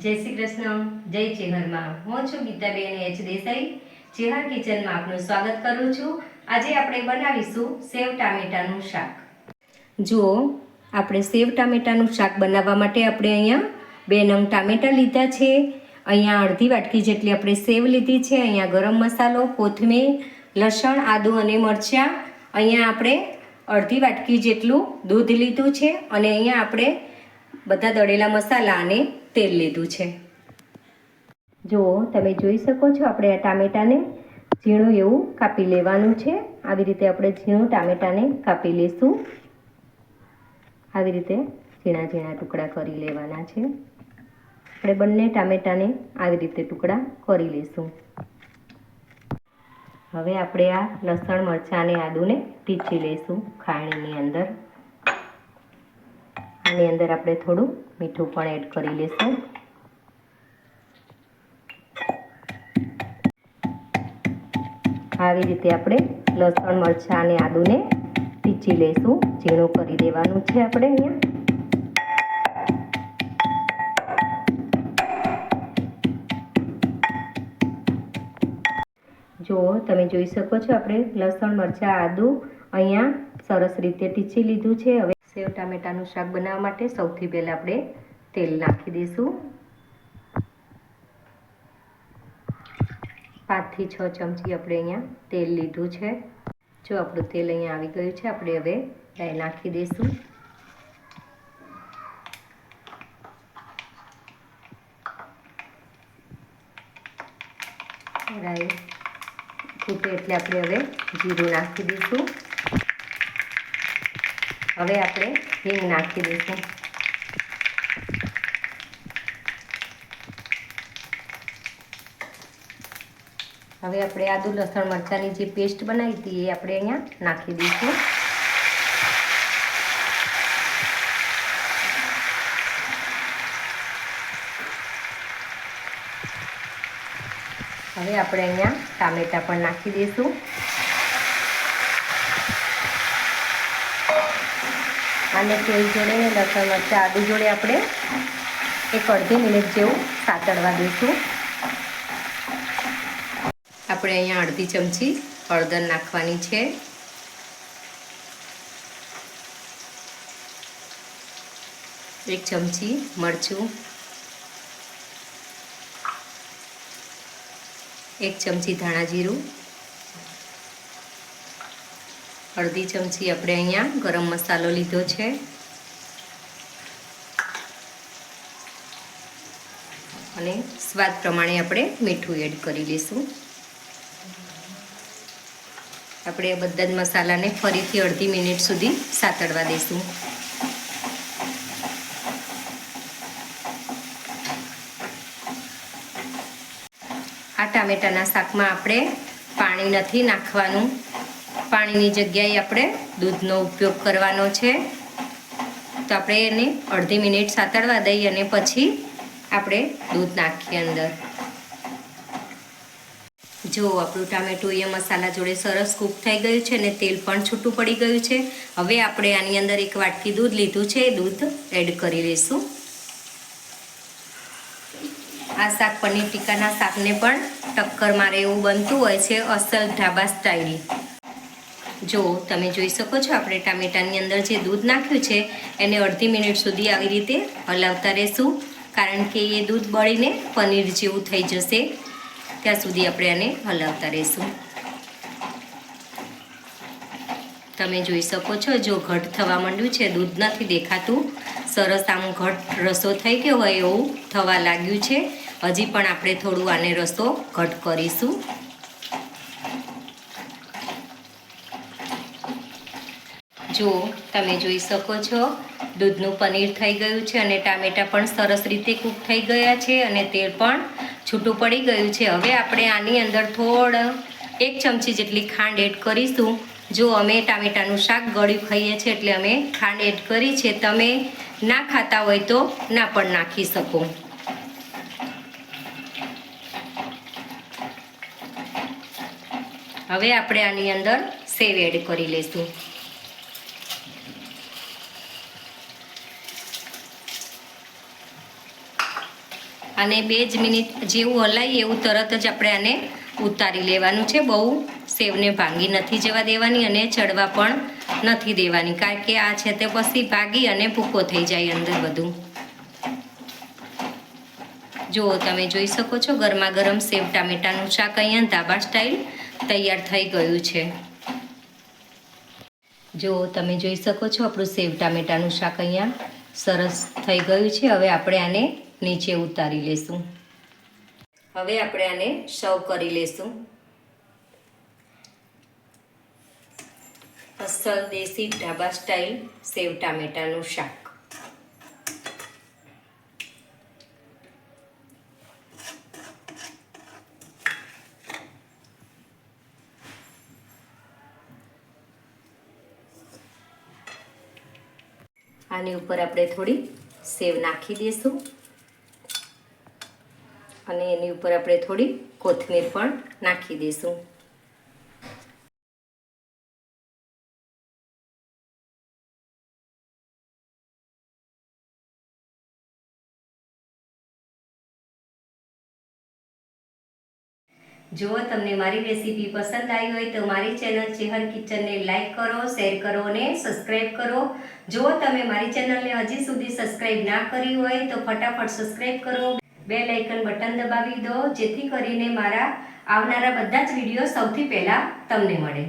જય શ્રી કૃષ્ણ. જય ચેહરમાં. હું છું ગીતાબેન એચ દેસાઈ. ચેહર કિચનમાં આપનું સ્વાગત કરું છું. આજે આપણે બનાવીશું સેવ ટામેટાનું શાક. જુઓ, આપણે સેવ ટામેટાનું શાક બનાવવા માટે આપણે અહીંયા બે નંગ ટામેટા લીધા છે. અહીંયા અડધી વાટકી જેટલી આપણે સેવ લીધી છે. અહીંયા ગરમ મસાલો, કોથમીર, લસણ, આદુ અને મરચાં. અહીંયા આપણે અડધી વાટકી જેટલું દૂધ લીધું છે. અને અહીંયા આપણે બધા દળેલા મસાલા અને તેલ લીધું છે. જુઓ, તમે જોઈ શકો છો આપણે આ ટામેટાને ઝીણું એવું કાપી લેવાનું છે. આવી રીતે આપણે ઝીણું ટામેટાને કાપી લઈશું આવી રીતે ઝીણા ઝીણા ટુકડા કરી લેવાના છે. આપણે બંને ટામેટાને આવી રીતે ટુકડા કરી લઈશું હવે આપણે આ લસણ, મરચાં અને આદુને પીચી લઈશું ખાણીની અંદર. આની અંદર આપણે થોડું મીઠું પણ એડ કરી લઈશું આવી રીતે આપણે લસણ, મરચાં અને આદુને પીચી લઈશું. ઝીણું કરી દેવાનું છે આપણે અહીંયા. જુઓ, તમે જોઈ શકો છો, આપણે લસણ, મરચાં, આદુ અહીંયા સરસ રીતે ટીચી લીધું છે. હવે સેવ ટામેટાનું શાક બનાવવા માટે સૌથી પહેલાં આપણે તેલ નાખી દઈશું. પાંચથી છ ચમચી આપણે અહીંયા તેલ લીધું છે. જો આપણું તેલ અહીંયા આવી ગયું છે, આપણે હવે રાઈ નાખી દઈશું. રાઈ ખૂટે એટલે આપણે હવે જીરું નાખી દઈશું. હવે આપણે હિંગ નાખી દઈશું. હવે આપણે આદુ, લસણ, મરચાંની જે પેસ્ટ બનાવી હતી એ આપણે અહીંયા નાખી દઈશું. હવે આપણે અહીંયા ટામેટા પણ નાખી દઈશું. અને તેલ જોડે લસણ મરચાં આદુ જોડે આપણે એક અડધી મિનિટ જેવું સાતળવા દઈશું. આપણે અહીંયા અડધી ચમચી હળદર નાખવાની છે. એક ચમચી મરચું. એક ચમચી ધાણા જીરું. અડધી ચમચી આપણે અહીંયા ગરમ મસાલો લીધો છે. અને સ્વાદ પ્રમાણે આપણે મીઠું એડ કરી લઈશું આપણે બધા જ મસાલાને ફરીથી અડધી મિનિટ સુધી સાતડવા દઈશું. આ ટામેટાના શાકમાં આપણે પાણી નથી નાખવાનું. પાણીની જગ્યાએ આપણે દૂધનો ઉપયોગ કરવાનો છે. તો આપણે એને અડધી મિનિટ સાતળવા દઈએ અને પછી આપણે દૂધ નાખીએ અંદર. જો આપણું ટામેટું એ મસાલા જોડે સરસ કૂક થઈ ગયું છે અને તેલ પણ છૂટું પડી ગયું છે. હવે આપણે આની અંદર એક વાટકી દૂધ લીધું છે એ દૂધ એડ કરી લઈશું. આ શાક પનીર ટીકાના શાકને પણ ટક્કર મારે એવું બનતું હોય છે, અસલ ઢાબા સ્ટાઇલ. જો તમે જોઈ શકો છો, આપણે ટામેટાની અંદર જે દૂધ નાખ્યું છે, એને અડધી મિનિટ સુધી આવી રીતે હલાવતા રહેશું. કારણ કે એ દૂધ બળીને પનીર જેવું થઈ જશે. ત્યાં સુધી આપણે આને હલાવતા રહીશું. તમે જોઈ શકો છો, જો ઘટ થવા માંડ્યું છે, દૂધ નથી દેખાતું. સરસ આમ ઘટ રસો થઈ ગયો હોય એવું થવા લાગ્યું છે. હજી પણ આપણે થોડું આને રસો ઘટ કરીશું. જો તમે જોઈ શકો છો, દૂધનું પનીર થઈ ગયું છે અને ટામેટાં પણ સરસ રીતે કૂક થઈ ગયા છે અને તેલ પણ છૂટું પડી ગયું છે. હવે આપણે આની અંદર થોડ એક ચમચી જેટલી ખાંડ એડ કરીશું. જો અમે ટામેટાનું શાક ગળ્યું ખાઈએ છીએ એટલે અમે ખાંડ એડ કરી છે. તમે ના ખાતા હોય તો ના પણ નાખી શકો. હવે આપણે આની અંદર સેવ એડ કરી લઈશું અને બે જ મિનિટ જેવું હલાવીએ એવું તરત જ આપણે આને ઉતારી લેવાનું છે. બહુ સેવને ભાંગી નથી જવા દેવાની અને ચડવા પણ નથી દેવાની. કારણ કે આ છે તે પછી ભાગી અને ભૂકો થઈ જાય અંદર બધું. જુઓ, તમે જોઈ શકો છો ગરમા ગરમ સેવ ટામેટાનું શાક અહીંયા ધાબા સ્ટાઇલ તૈયાર થઈ ગયું છે. જો તમે જોઈ શકો છો આપણું સેવ ટામેટાનું શાક અહીંયા સરસ થઈ ગયું છે. હવે આપણે આને નીચે ઉતારી લેશું. હવે આપણે આને સર્વ કરી લેશું. અસલ દેશી ઢાબા સ્ટાઇલ સેવ ટામેટાનું શાક. આની ઉપર આપણે થોડી સેવ નાખી દઈશું અને એની ઉપર આપણે થોડી કોથમીર પણ નાખી દઈશું. જો તમને મારી રેસીપી પસંદ આવી હોય તો મારી ચેનલ ચેહર કિચનને લાઇક કરો, શેર કરો અને સબસ્ક્રાઈબ કરો. જો તમે મારી ચેનલને હજી સુધી સબસ્ક્રાઈબ ના કરી હોય તો ફટાફટ સબસ્ક્રાઈબ કરો. બે લાઇકન બટન દબાવી દો, જેથી કરીને મારા આવનારા બધા જ વીડિયો સૌથી પહેલાં તમને મળે.